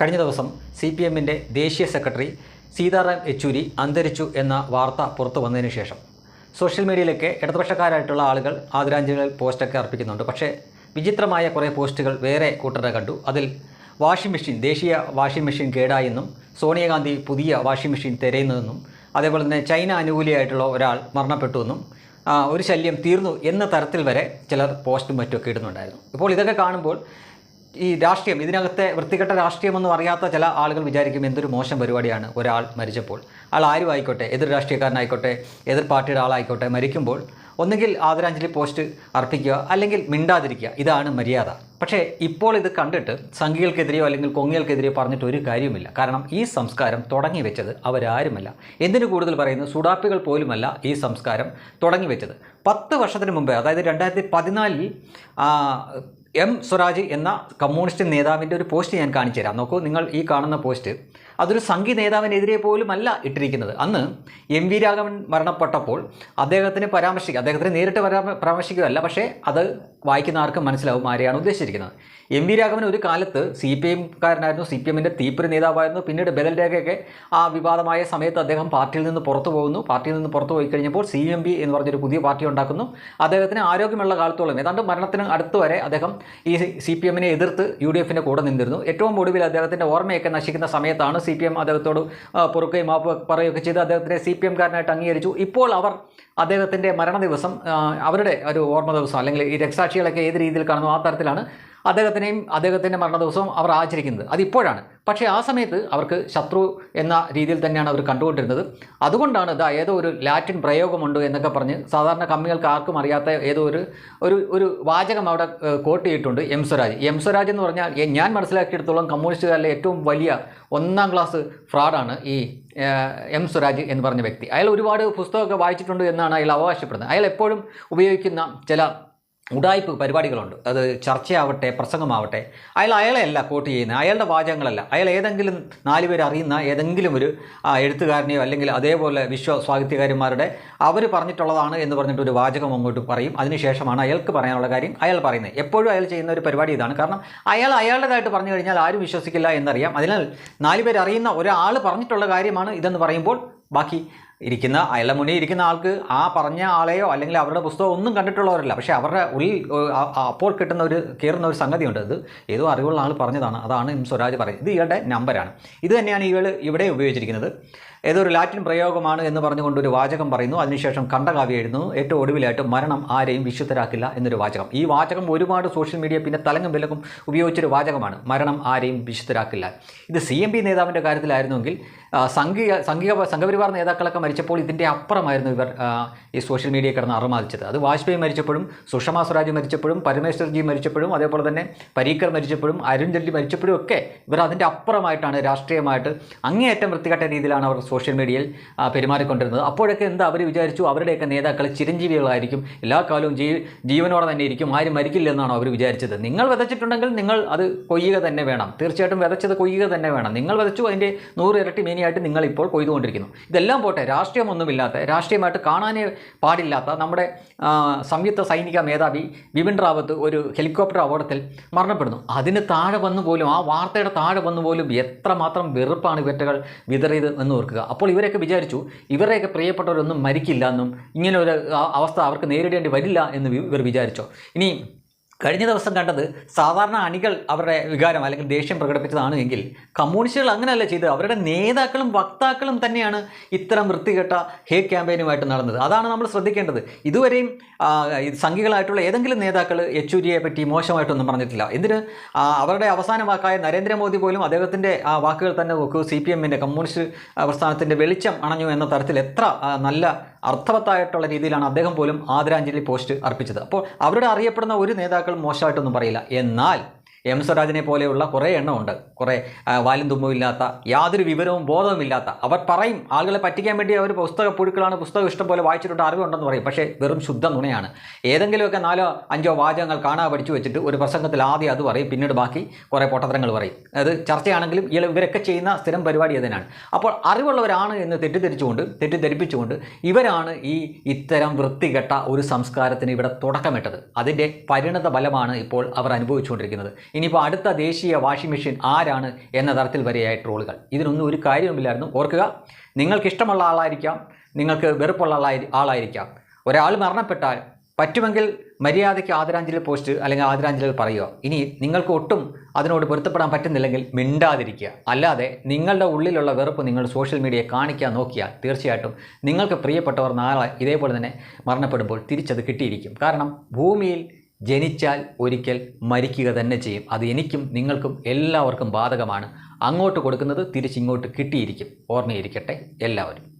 കഴിഞ്ഞ ദിവസം C P എമ്മിന്റെ ദേശീയ സെക്രട്ടറി സീതാറാം യെച്ചൂരി അന്തരിച്ചു എന്ന വാർത്ത പുറത്തു വന്നതിന് ശേഷം. സോഷ്യൽ മീഡിയയിലൊക്കെ ഇടതുപക്ഷക്കാരായിട്ടുള്ള ആളുകൾ ആദരാഞ്ജലികൾ പോസ്റ്റൊക്കെ അർപ്പിക്കുന്നുണ്ട്. പക്ഷേ വിചിത്രമായ കുറേ പോസ്റ്റുകൾ വേറെ കൂട്ടരെ കണ്ടു. അതിൽ വാഷിംഗ് മെഷീൻ ദേശീയ വാഷിംഗ് മെഷീൻ കേടായെന്നും സോണിയാഗാന്ധി പുതിയ വാഷിംഗ് മെഷീൻ തിരയുന്നതെന്നും അതേപോലെ തന്നെ ചൈന അനുകൂലിയായിട്ടുള്ള ഒരാൾ മരണപ്പെട്ടുവെന്നും ഒരു ശല്യം തീർന്നു എന്ന തരത്തിൽ വരെ ചിലർ പോസ്റ്റും മറ്റുമൊക്കെ ഇടുന്നുണ്ടായിരുന്നു. ഇപ്പോൾ ഇതൊക്കെ കാണുമ്പോൾ ഈ രാഷ്ട്രീയം ഇതിനകത്തെ വൃത്തികെട്ട രാഷ്ട്രീയമൊന്നും അറിയാത്ത ചില ആളുകൾ വിചാരിക്കും എന്തൊരു മോശം പരിപാടിയാണ് ഒരാൾ മരിച്ചപ്പോൾ. ആൾ ആരും ആയിക്കോട്ടെ എതിർ രാഷ്ട്രീയക്കാരനായിക്കോട്ടെ എതിർ പാർട്ടിയുടെ ആളായിക്കോട്ടെ മരിക്കുമ്പോൾ ഒന്നുകിൽ ആദരാഞ്ജലി പോസ്റ്റ് അർപ്പിക്കുക അല്ലെങ്കിൽ മിണ്ടാതിരിക്കുക ഇതാണ് മര്യാദ. പക്ഷേ ഇപ്പോൾ ഇത് കണ്ടിട്ട് സംഘികൾക്കെതിരെയോ അല്ലെങ്കിൽ കൊങ്ങികൾക്കെതിരെയോ പറഞ്ഞിട്ട് ഒരു കാര്യവുമില്ല. കാരണം ഈ സംസ്കാരം തുടങ്ങി വെച്ചത് അവരാരുമല്ല. എന്തിനു കൂടുതൽ പറയുന്നത് സുഡാപ്പികൾ പോലുമല്ല ഈ സംസ്കാരം തുടങ്ങി വെച്ചത്. പത്ത് വർഷത്തിന് മുമ്പേ അതായത് രണ്ടായിരത്തി പതിനാലിൽ എം സ്വരാജ് എന്ന കമ്മ്യൂണിസ്റ്റ് നേതാവിന്റെ ഒരു പോസ്റ്റ് ഞാൻ കാണിച്ചു തരാം. നോക്കൂ നിങ്ങൾ ഈ കാണുന്ന പോസ്റ്റ് അതൊരു സംഘി നേതാവിനെതിരെ അല്ല ഇട്ടിരിക്കുന്നത്. അന്ന് എം വി രാഘവൻ മരണപ്പെട്ടപ്പോൾ അദ്ദേഹത്തിന് പരാമർശിക്കുക അദ്ദേഹത്തിന് നേരിട്ട് പരാമർശിക്കുകയല്ല പക്ഷേ അത് വായിക്കുന്ന ആർക്കും മനസ്സിലാവും ആരെയാണ് ഉദ്ദേശിച്ചിരിക്കുന്നത്. എം വി രാഘവൻ ഒരു കാലത്ത് സി പി എംകാരനായിരുന്നു സി പി എമ്മിന്റെ തീപ്പൊരു നേതാവായിരുന്നു. പിന്നീട് ബദൽ രേഖയൊക്കെ ആ വിവാദമായ സമയത്ത് അദ്ദേഹം പാർട്ടിയിൽ നിന്ന് പുറത്തു പോകുന്നു. പാർട്ടിയിൽ നിന്ന് പുറത്തു പോയി കഴിഞ്ഞപ്പോൾ സി എം ബി എന്ന് പറഞ്ഞൊരു പുതിയ പാർട്ടി ഉണ്ടാക്കുന്നു. അദ്ദേഹത്തിന് ആരോഗ്യമുള്ള കാലത്തോളം ഏതാണ്ട് മരണത്തിന് അടുത്ത് വരെ അദ്ദേഹം ഈ സി പി എമ്മിനെ എതിർത്ത് യു ഡി എഫിന്റെ കൂടെ നിന്നിരുന്നു. ഏറ്റവും ഒടുവിൽ അദ്ദേഹത്തിന്റെ ഓർമ്മയൊക്കെ നശിക്കുന്ന സമയത്താണ് സി പി എം അദ്ദേഹത്തോട് പൊറുക്കുകയും മാപ്പ് പറയുകയൊക്കെ ചെയ്ത് അദ്ദേഹത്തിനെ സി പി എംകാരനായിട്ട് അംഗീകരിച്ചു. ഇപ്പോൾ അവർ അദ്ദേഹത്തിന്റെ മരണ ദിവസം അവരുടെ ഒരു ഓർമ്മ ദിവസം അല്ലെങ്കിൽ ഈ രക്ഷാക്ഷികളൊക്കെ ഏത് രീതിയിൽ കാണുന്നു ആ തരത്തിലാണ് അദ്ദേഹത്തിനെയും അദ്ദേഹത്തിന്റെ മരണ ദിവസവും അവർ ആചരിക്കുന്നത്. അതിപ്പോഴാണ്. പക്ഷേ ആ സമയത്ത് അവർക്ക് ശത്രു എന്ന രീതിയിൽ തന്നെയാണ് അവർ കണ്ടുകൊണ്ടിരുന്നത്. അതുകൊണ്ടാണ് ഇതാ ഏതോ ഒരു ലാറ്റിൻ പ്രയോഗമുണ്ട് എന്നൊക്കെ പറഞ്ഞ് സാധാരണ കമ്മികൾക്ക് ആർക്കും അറിയാത്ത ഏതോ ഒരു ഒരു ഒരു വാചകം അവിടെ കോട്ട് ചെയ്തിട്ടുണ്ട് എം സ്വരാജ്. എം സ്വരാജ് എന്ന് പറഞ്ഞാൽ ഞാൻ മനസ്സിലാക്കിയെടുത്തോളം കമ്മ്യൂണിസ്റ്റുകാരിലെ ഏറ്റവും വലിയ ഒന്നാം ക്ലാസ് ഫ്രോഡാണ് ഈ എം സ്വരാജ് എന്ന് പറഞ്ഞ വ്യക്തി. അയാൾ ഒരുപാട് പുസ്തകമൊക്കെ വായിച്ചിട്ടുണ്ട് എന്നാണ് അയാൾ അവകാശപ്പെടുന്നത്. അയാൾ എപ്പോഴും ഉപയോഗിക്കുന്ന ചില ഉടായ്പ് പരിപാടികളുണ്ട്. അത് ചർച്ചയാവട്ടെ പ്രസംഗമാവട്ടെ. അയാൾ അയാളെയല്ല കോട്ട് ചെയ്യുന്നത്. അയാളുടെ വാചകങ്ങളല്ല. അയാൾ ഏതെങ്കിലും നാല് പേർ അറിയുന്ന ഏതെങ്കിലും ഒരു എഴുത്തുകാരനെയോ അല്ലെങ്കിൽ അതേപോലെ വിശ്വ സ്വാഹിത്യകാരന്മാരുടെ അവർ പറഞ്ഞിട്ടുള്ളതാണ് എന്ന് പറഞ്ഞിട്ട് ഒരു വാചകം അങ്ങോട്ട് പറയും. അതിനുശേഷമാണ് അയാൾക്ക് പറയാനുള്ള കാര്യം അയാൾ പറയുന്നത്. എപ്പോഴും അയാൾ ചെയ്യുന്ന ഒരു പരിപാടി ഇതാണ്. കാരണം അയാൾ അയാളുടേതായിട്ട് പറഞ്ഞു കഴിഞ്ഞാൽ ആരും വിശ്വസിക്കില്ല എന്നറിയാം. അതിനാൽ നാല് പേർ അറിയുന്ന ഒരാൾ പറഞ്ഞിട്ടുള്ള കാര്യമാണ് ഇതെന്ന് പറയുമ്പോൾ ബാക്കി ഇരിക്കുന്ന അയാളുടെ മുന്നിൽ ഇരിക്കുന്ന ആൾക്ക് ആ പറഞ്ഞ ആളെയോ അല്ലെങ്കിൽ അവരുടെ പുസ്തകം ഒന്നും കണ്ടിട്ടുള്ളവരല്ല. പക്ഷേ അവരുടെ ഉള്ളിൽ അപ്പോൾ കിട്ടുന്ന ഒരു കയറുന്ന ഒരു സംഗതിയുണ്ട് ഇത് ഏതോ അറിവുള്ള ആൾ പറഞ്ഞതാണ്. അതാണ് സ്വരാജ് പറയുന്നത്. ഇത് ഇയാളുടെ നമ്പറാണ് ഇത് തന്നെയാണ് ഇയാൾ ഇവിടെ ഉപയോഗിച്ചിരിക്കുന്നത്. ഏതോ ഒരു ലാറ്റിൻ പ്രയോഗമാണ് എന്ന് പറഞ്ഞുകൊണ്ട് ഒരു വാചകം പറയുന്നു. അതിനുശേഷം കണ്ടകാവ്യം എഴുതുന്നു ഏറ്റവും ഒടുവിലായിട്ട് മരണം ആരെയും വിശുദ്ധരാക്കില്ല എന്നൊരു വാചകം. ഈ വാചകം ഒരുപാട് സോഷ്യൽ മീഡിയ പിന്നെ തലങ്ങും വിലക്കും ഉപയോഗിച്ചൊരു വാചകമാണ്. മരണം ആരെയും വിശുദ്ധരാക്കില്ല. ഇത് സി എം പി നേതാവിന്റെ കാര്യത്തിലായിരുന്നുവെങ്കിൽ സംഘീയ സംഘീയ സംഘപരിവാർ നേതാക്കളൊക്കെ മരിച്ചപ്പോൾ ഇതിന്റെ അപ്പുറമായിരുന്നു ഇവർ ഈ സോഷ്യൽ മീഡിയ കിടന്ന് അറുമാദിച്ചത്. അത് വാജ്പേയി മരിച്ചപ്പോഴും സുഷമ സ്വരാജ് മരിച്ചപ്പോഴും പരമേശ്വർജി മരിച്ചപ്പോഴും അതേപോലെ തന്നെ പരീക്കർ മരിച്ചപ്പോഴും അരുൺ ജെയ്റ്റ്ലി മരിച്ചപ്പോഴും ഒക്കെ ഇവർ അതിന്റെ അപ്പുറമായിട്ടാണ് രാഷ്ട്രീയമായിട്ട് അങ്ങേയറ്റം വൃത്തികെട്ട രീതിയിലാണ് അവർ സോഷ്യൽ മീഡിയയിൽ പെരുമാറിക്കൊണ്ടിരുന്നത്. അപ്പോഴൊക്കെ എന്താ അവർ വിചാരിച്ചു? അവരുടെയൊക്കെ നേതാക്കൾ ചിരഞ്ജീവികളായിരിക്കും. എല്ലാ കാലവും ജീ ജീവനോടെ തന്നെ ഇരിക്കും. ആരും മരിക്കില്ലെന്നാണോ അവർ വിചാരിച്ചത്? നിങ്ങൾ വിതച്ചിട്ടുണ്ടെങ്കിൽ നിങ്ങൾ അത് കൊയ്യുക തന്നെ വേണം. തീർച്ചയായിട്ടും വിതച്ചത് കൊയ്യുക തന്നെ വേണം. നിങ്ങൾ വിതച്ചു അതിന്റെ നൂറ് ഇരട്ടി മേനിയായിട്ട് നിങ്ങൾ ഇപ്പോൾ കൊയ്തുകൊണ്ടിരിക്കുന്നു. ഇതെല്ലാം പോട്ടെ. രാഷ്ട്രീയമൊന്നുമില്ലാത്ത രാഷ്ട്രീയമായിട്ട് കാണാനേ പാടില്ലാത്ത നമ്മുടെ സംയുക്ത സൈനിക മേധാവി ബിപിൻ റാവത്ത് ഒരു ഹെലികോപ്റ്റർ അപകടത്തിൽ മരണപ്പെടുന്നു. അതിന് താഴെ വന്നു പോലും ആ വാർത്തയുടെ താഴെ വന്നു പോലും എത്രമാത്രം വെറുപ്പാണ് ഇവറ്റകൾ വിതറിയത് എന്ന് ഓർക്കുക. അപ്പോൾ ഇവരൊക്കെ വിചാരിച്ചു ഇവരെയൊക്കെ പ്രിയപ്പെട്ടവരൊന്നും മരിക്കില്ല എന്നും ഇങ്ങനെ ഒരു അവസ്ഥ അവർക്ക് നേരിടേണ്ടി വരില്ല എന്ന് ഇവർ വിചാരിച്ചോ. ഇനി കഴിഞ്ഞ ദിവസം കണ്ടത് സാധാരണ അണികൾ അവരുടെ വികാരം അല്ലെങ്കിൽ ദേഷ്യം പ്രകടിപ്പിച്ചതാണ് എങ്കിൽ കമ്മ്യൂണിസ്റ്റുകൾ അങ്ങനെയല്ല ചെയ്തത്. അവരുടെ നേതാക്കളും വക്താക്കളും തന്നെയാണ് ഇത്തരം വൃത്തികെട്ട ഹേ ക്യാമ്പയിനുമായിട്ട് നടന്നത്. അതാണ് നമ്മൾ ശ്രദ്ധിക്കേണ്ടത്. ഇതുവരെയും സംഘികളായിട്ടുള്ള ഏതെങ്കിലും നേതാക്കൾ യെച്ചൂരിയെ പറ്റി മോശമായിട്ടൊന്നും പറഞ്ഞിട്ടില്ല. എന്തിന്? അവരുടെ അവസാന വാക്കായ നരേന്ദ്രമോദി പോലും അദ്ദേഹത്തിന്റെ ആ വാക്കുകൾ തന്നെ നോക്കൂ. സി പി എമ്മിന്റെ കമ്മ്യൂണിസ്റ്റ് പ്രസ്ഥാനത്തിന്റെ വെളിച്ചം അണഞ്ഞു എന്ന തരത്തിൽ എത്ര നല്ല അർത്ഥവത്തായിട്ടുള്ള രീതിയിലാണ് അദ്ദേഹം പോലും ആദരാഞ്ജലി പോസ്റ്റ് അർപ്പിച്ചത്. അപ്പോൾ അവരുടെ അറിയപ്പെടുന്ന ഒരു നേതാക്കളും മോശമായിട്ടൊന്നും പറയില്ല. എന്നാൽ എം സ്വരാജിനെ പോലെയുള്ള കുറേ എണ്ണമുണ്ട് കുറേ വാലും തുമ്പുമില്ലാത്ത യാതൊരു വിവരവും ബോധവുമില്ലാത്ത അവർ പറയും ആളുകളെ പറ്റിക്കാൻ വേണ്ടി അവർ പുസ്തക പുഴുക്കളാണ് പുസ്തകം ഇഷ്ടം പോലെ വായിച്ചിട്ടുണ്ട് അറിവുണ്ടെന്ന് പറയും. പക്ഷേ വെറും ശുദ്ധ നുണയാണ്. ഏതെങ്കിലുമൊക്കെ നാലോ അഞ്ചോ വാചകങ്ങൾ കാണാ പഠിച്ചു വെച്ചിട്ട് ഒരു പ്രസംഗത്തിൽ ആദ്യം അത് പറയും പിന്നീട് ബാക്കി കുറേ പൊട്ടത്തരങ്ങൾ പറയും. അത് ചർച്ചയാണെങ്കിലും ഇവരൊക്കെ ചെയ്യുന്ന സ്ഥിരം പരിപാടി അതിനാണ്. അപ്പോൾ അറിവുള്ളവരാണ് എന്ന് തെറ്റിദ്ധരിച്ചുകൊണ്ട് തെറ്റിദ്ധരിപ്പിച്ചുകൊണ്ട് ഇവരാണ് ഈ ഇത്തരം വൃത്തികെട്ട ഒരു സംസ്കാരത്തിന് ഇവിടെ തുടക്കമിട്ടത്. അതിന്റെ പരിണത ഫലമാണ് ഇപ്പോൾ അവർ അനുഭവിച്ചുകൊണ്ടിരിക്കുന്നത്. ഇനിയിപ്പോൾ അടുത്ത ദേശീയ വാഷിംഗ് മെഷീൻ ആരാണ് എന്ന തരത്തിൽ വരെയായ ട്രോളുകൾ. ഇതിനൊന്നും ഒരു കാര്യവുമില്ലായിരുന്നു. ഓർക്കുക നിങ്ങൾക്കിഷ്ടമുള്ള ആളായിരിക്കാം നിങ്ങൾക്ക് വെറുപ്പുള്ള ആളായി ആളായിരിക്കാം. ഒരാൾ മരണപ്പെട്ടാൽ പറ്റുമെങ്കിൽ മര്യാദയ്ക്ക് ആദരാഞ്ജലി പോസ്റ്റ് അല്ലെങ്കിൽ ആദരാഞ്ജലികൾ പറയുക. ഇനി നിങ്ങൾക്ക് ഒട്ടും അതിനോട് പൊരുത്തപ്പെടാൻ പറ്റുന്നില്ലെങ്കിൽ മിണ്ടാതിരിക്കുക. അല്ലാതെ നിങ്ങളുടെ ഉള്ളിലുള്ള വെറുപ്പ് നിങ്ങൾ സോഷ്യൽ മീഡിയയെ കാണിക്കാൻ നോക്കിയാൽ തീർച്ചയായിട്ടും നിങ്ങൾക്ക് പ്രിയപ്പെട്ടവർ നാളെ ഇതേപോലെ തന്നെ മരണപ്പെടുമ്പോൾ തിരിച്ചത് കിട്ടിയിരിക്കും. കാരണം ഭൂമിയിൽ ജനിച്ചാൽ ഒരിക്കൽ മരിക്കുക തന്നെ ചെയ്യും. അത് എനിക്കും നിങ്ങൾക്കും എല്ലാവർക്കും ബാധകമാണ്. അങ്ങോട്ട് കൊടുക്കുന്നത് തിരിച്ചിങ്ങോട്ട് കിട്ടിയിരിക്കും. ഓർമ്മയിരിക്കട്ടെ എല്ലാവരും.